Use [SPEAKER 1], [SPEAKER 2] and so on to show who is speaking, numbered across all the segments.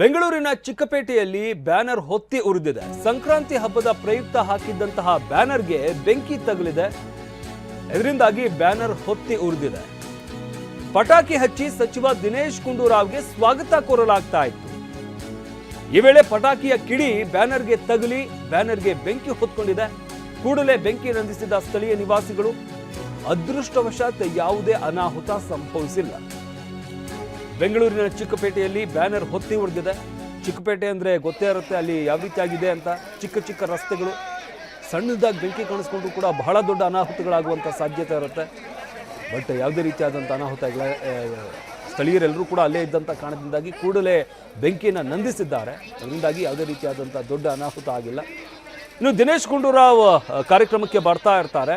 [SPEAKER 1] ಬೆಂಗಳೂರಿನ ಚಿಕ್ಕಪೇಟೆಯಲ್ಲಿ ಬ್ಯಾನರ್ ಹೊತ್ತಿ ಉರಿದಿದೆ. ಸಂಕ್ರಾಂತಿ ಹಬ್ಬದ ಪ್ರಯುಕ್ತ ಹಾಕಿದ್ದಂತಹ ಬ್ಯಾನರ್ಗೆ ಬೆಂಕಿ ತಗುಲಿದೆ. ಇದರಿಂದಾಗಿ ಬ್ಯಾನರ್ ಹೊತ್ತಿ ಉರಿದಿದೆ. ಪಟಾಕಿ ಹಚ್ಚಿ ಸಚಿವ ದಿನೇಶ್ ಗುಂಡೂರಾವ್ಗೆ ಸ್ವಾಗತ ಕೋರಲಾಗ್ತಾ ಇತ್ತು. ಈ ವೇಳೆ ಪಟಾಕಿಯ ಕಿಡಿ ಬ್ಯಾನರ್ಗೆ ತಗುಲಿ, ಬ್ಯಾನರ್ಗೆ ಬೆಂಕಿ ಹೊತ್ಕೊಂಡಿದೆ. ಕೂಡಲೇ ಬೆಂಕಿ ನಂದಿಸಿದ ಸ್ಥಳೀಯ ನಿವಾಸಿಗಳು. ಅದೃಷ್ಟವಶಾತ್ ಯಾವುದೇ ಅನಾಹುತ ಸಂಭವಿಸಿಲ್ಲ. ಬೆಂಗಳೂರಿನ ಚಿಕ್ಕಪೇಟೆಯಲ್ಲಿ ಬ್ಯಾನರ್ ಹೊತ್ತಿ ಹೊಡೆದಿದೆ ಚಿಕ್ಕಪೇಟೆ ಅಂದರೆ ಗೊತ್ತೇ ಇರುತ್ತೆ ಅಲ್ಲಿ ಯಾವ ರೀತಿ ಆಗಿದೆ ಅಂತ. ಚಿಕ್ಕ ಚಿಕ್ಕ ರಸ್ತೆಗಳು, ಸಣ್ಣದಾಗಿ ಬೆಂಕಿ ಕಾಣಿಸ್ಕೊಂಡು ಕೂಡ ಬಹಳ ದೊಡ್ಡ ಅನಾಹುತಗಳಾಗುವಂಥ ಸಾಧ್ಯತೆ ಇರುತ್ತೆ. ಬಟ್ ಯಾವುದೇ ರೀತಿಯಾದಂಥ ಅನಾಹುತಗಳ ಸ್ಥಳೀಯರೆಲ್ಲರೂ ಕೂಡ ಅಲ್ಲೇ ಇದ್ದಂಥ ಕಾರಣದಿಂದಾಗಿ ಕೂಡಲೇ ಬೆಂಕಿಯನ್ನು ನಂದಿಸಿದ್ದಾರೆ. ಅದರಿಂದಾಗಿ ಯಾವುದೇ ರೀತಿಯಾದಂಥ ದೊಡ್ಡ ಅನಾಹುತ ಆಗಿಲ್ಲ. ಇನ್ನು ದಿನೇಶ್ ಗುಂಡೂರಾವ್ ಕಾರ್ಯಕ್ರಮಕ್ಕೆ ಬರ್ತಾ ಇರ್ತಾರೆ.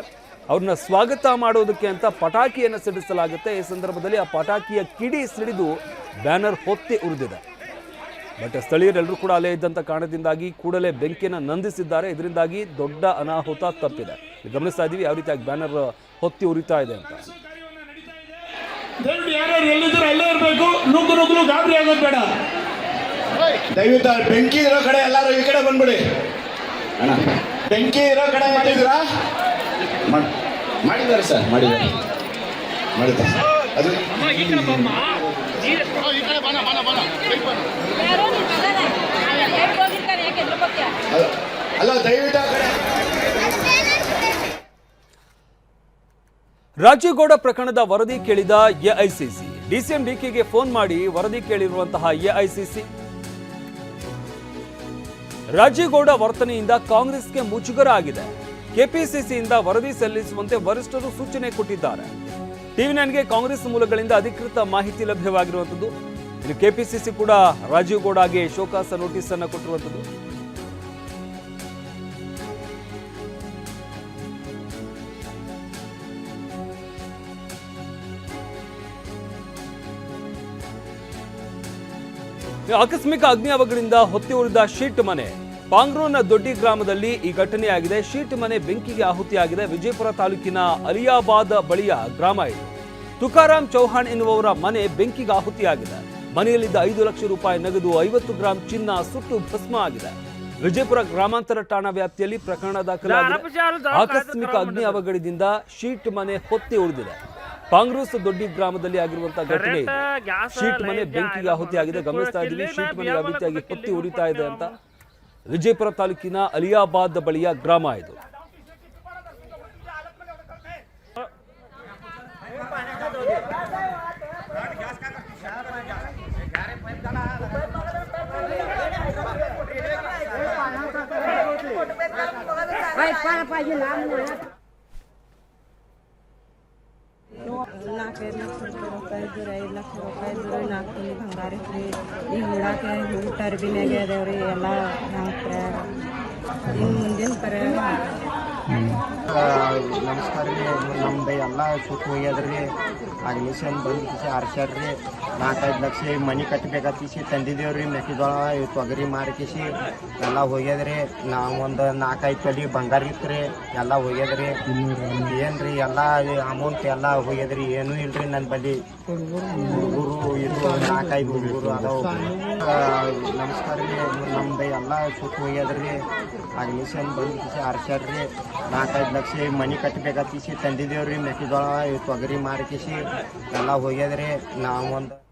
[SPEAKER 1] ಅವ್ರನ್ನ ಸ್ವಾಗತ ಮಾಡೋದಕ್ಕೆ ಅಂತ ಪಟಾಕಿಯನ್ನು ಸಿಡಿಸಲಾಗುತ್ತೆ. ಈ ಸಂದರ್ಭದಲ್ಲಿ ಆ ಪಟಾಕಿಯ ಕಿಡಿ ಸಿಡಿದು ಬ್ಯಾನರ್ ಹೊತ್ತಿ ಉರಿದಿದೆ. ಬಟ್ ಸ್ಥಳೀಯರೆಲ್ಲರೂ ಕೂಡ ಅಲ್ಲೇ ಇದ್ದಂಥ ಕಾರಣದಿಂದಾಗಿ ಕೂಡಲೇ ಬೆಂಕಿಯನ್ನು ನಂದಿಸಿದ್ದಾರೆ. ಇದರಿಂದಾಗಿ ದೊಡ್ಡ ಅನಾಹುತ ತಪ್ಪಿದೆ. ಗಮನಿಸ್ತಾ ಇದ್ದೀವಿ ಯಾವ ರೀತಿಯಾಗಿ ಬ್ಯಾನರ್ ಹೊತ್ತಿ ಉರಿತಾ ಇದೆ ಅಂತ.
[SPEAKER 2] ದಯವಿಟ್ಟು ಯಾರ್ಯಾರು ಎಲ್ಲಿದ್ರು ಅಲ್ಲೇ ಇರಬೇಕು. ನುಗ್ಗು ನುಗ್ಗಲು ಗಾಬರಿ ಆಗೋದು ಬೇಡ.
[SPEAKER 3] ದಯವಿಟ್ಟು ಬೆಂಕಿ ಇರೋ ಕಡೆ ಎಲ್ಲರೂ ಈ ಕಡೆ ಬಂದ್ಬಿಡಿ. ಅಣ್ಣ ಬೆಂಕಿ ಇರೋ ಕಡೆ ಮಾಡಿದ್ದೀರಾ ಮಾಡ್- ಮಾಡಿದ್ದಾರೆ ಸರ್. ಮಾಡಿದ್ದಾರೆ. ಮಾಡಿದ್ದಾರೆ. ಅದು ಅಲ್ಲ ದಯವಿಟ್ಟು ಆ ಕಡೆ.
[SPEAKER 1] ರಾಜೀವ್ಗೌಡ ಪ್ರಕರಣದ ವರದಿ ಕೇಳಿದ ಎಐಸಿಸಿ. ಡಿಸಿಎಂ ಡಿಕೆಗೆ ಫೋನ್ ಮಾಡಿ ವರದಿ ಕೇಳಿರುವಂತಹ ಎಐಸಿಸಿ. ರಾಜೀವ್ಗೌಡ ವರ್ತನೆಯಿಂದ ಕಾಂಗ್ರೆಸ್ಗೆ ಮುಜುಗರ ಆಗಿದೆ. ಕೆಪಿಸಿಸಿಯಿಂದ ವರದಿ ಸಲ್ಲಿಸುವಂತೆ ವರಿಷ್ಠರು ಸೂಚನೆ ಕೊಟ್ಟಿದ್ದಾರೆ. ಟಿವಿ ನೈನ್ಗೆ ಕಾಂಗ್ರೆಸ್ ಮೂಲಗಳಿಂದ ಅಧಿಕೃತ ಮಾಹಿತಿ ಲಭ್ಯವಾಗಿರುವಂಥದ್ದು. ಇನ್ನು ಕೆಪಿಸಿಸಿ ಕೂಡ ರಾಜೀವ್ ಗೌಡಗೆ ಶೋಕಾಸ ನೋಟಿಸ್ ಅನ್ನು ಕೊಟ್ಟಿರುವಂಥದ್ದು. ಆಕಸ್ಮಿಕ ಅಗ್ನಿ ಅವಗಳಿಂದ ಹೊತ್ತಿ ಉರಿದ ಶೀಟ್ ಮನೆ. ಪಾಂಗ್ರೋನ ದೊಡ್ಡಿ ಗ್ರಾಮದಲ್ಲಿ ಈ ಘಟನೆಯಾಗಿದೆ. ಶೀಟ್ ಮನೆ ಬೆಂಕಿಗೆ ಆಹುತಿಯಾಗಿದೆ. ವಿಜಯಪುರ ತಾಲೂಕಿನ ಅಲಿಯಾಬಾದ್ ಬಳಿಯ ಗ್ರಾಮ ಇದು. ತುಕಾರಾಮ್ ಚೌಹಾಣ್ ಎನ್ನುವವರ ಮನೆ ಬೆಂಕಿಗೆ ಆಹುತಿಯಾಗಿದೆ. ಮನೆಯಲ್ಲಿದ್ದ ಐದು ಲಕ್ಷ ರೂಪಾಯಿ ನಗದು ಐವತ್ತು ಗ್ರಾಂ ಚಿನ್ನ ಸುಟ್ಟು ಭಸ್ಮ ಆಗಿದೆ. ವಿಜಯಪುರ ಗ್ರಾಮಾಂತರ ಠಾಣಾ ವ್ಯಾಪ್ತಿಯಲ್ಲಿ ಪ್ರಕರಣ ದಾಖಲಾಗಿದೆ. ಆಕಸ್ಮಿಕ ಅಗ್ನಿ ಅವಘಡದಿಂದ ಶೀಟ್ ಮನೆ ಹೊತ್ತಿ ಉಳಿದಿದೆ. ಕಾಂಗ್ರೆಸ್ ದೊಡ್ಡಿ ಗ್ರಾಮದಲ್ಲಿ ಆಗಿರುವಂತಹ ಘಟನೆ ಶೀಟ್ ಮನೆ ಬೆಂಕಿಗೆ ಆಹುತಿಯಾಗಿದೆ. ಗಮನಿಸ್ತಾ ಇದ್ದೀವಿ. ಶೀಟ್ ಮನೆ ಆಹುತಿಯಾಗಿ ಹೊತ್ತಿ ಉರಿತಾ ಇದೆ ಅಂತ ವಿಜಯಪುರ ತಾಲೂಕಿನ ಅಲಿಯಾಬಾದ್ ಬಳಿಯ ಗ್ರಾಮ ಇದು.
[SPEAKER 4] ನಾಲ್ಕೈದು ಲಕ್ಷ ರೂಪಾಯಿ ಇದ್ರಿ ಐದು ಲಕ್ಷ ರೂಪಾಯಿ ಇದ್ರಿ ನಾಲ್ಕು ತೊಲಿ ಬಂಗಾರ ಇತ್ರಿ ಈಗ ಉಡಾಕೆ ಊಟ ಅರ್ಬಿನಾಗೆ ಅದಾವ್ರಿ, ಎಲ್ಲ ಹಾಕ್ರೆ ಇನ್ನು ಮುಂದಿನ ಪರ
[SPEAKER 5] ನಮಸ್ಕಾರ ರೀ. ನಮ್ದು ಎಲ್ಲ ಸುತ್ತ ಹೋಗ್ಯದ್ರಿ ಅಗ್ನಿಶನ್ ಬಂದು ಕಿಸಿ ಆರ್ಸ್ಯಾರ್ರಿ ನಾಲ್ಕೈದು ಲಕ್ಷ ಮನೆ ಕಟ್ಟಬೇಕಾತಿಸಿ ತಂದಿದ್ದೇವ್ರಿ ಮೆಕ್ಕೆಜೋಳ ಇವು ತೊಗರಿ ಮಾರಿಕಿಸಿ ಎಲ್ಲ ಹೋಗ್ಯದ್ರಿ. ನಾವು ಒಂದು ನಾಲ್ಕೈದು ತಲೆ ಬಂಗಾರ ಇತ್ರಿ ಎಲ್ಲ ಹೋಗ್ಯದ್ರಿ. ಏನ್ರಿ, ಎಲ್ಲ ಅಮೌಂಟ್ ಎಲ್ಲ ಹೋಗ್ಯದ್ರಿ. ಏನೂ ಇಲ್ರಿ ನನ್ನ ಬಳಿ ಹುಡುಗರು ಇದು ನಾಲ್ಕೈದು ಹುಡುಗರು ಅದಾವ ನಮಸ್ಕಾರ ರೀ. ನಮ್ದು ಎಲ್ಲ ಸುತ್ತ ಹೋಗ್ಯದ್ರಿ. ಅಗ್ನಿಶನ್ ಬಂದು ಕಿಸಿ ಆರ್ಸ್ಯಾರ್ರಿ ನಾಲ್ಕೈದು ಲಕ್ಷ ಮನೆ ಕಟ್ಟಬೇಕಾತಿಸಿ ತಂದಿದ್ದೇವ್ರಿ ಮೆಕ್ಕೆಜೋಳ ತೊಗರಿ ಮಾರಿಕಿಸಿ ಎಲ್ಲ ಹೋಗ್ಯದ್ರಿ. ನಾವೊಂದು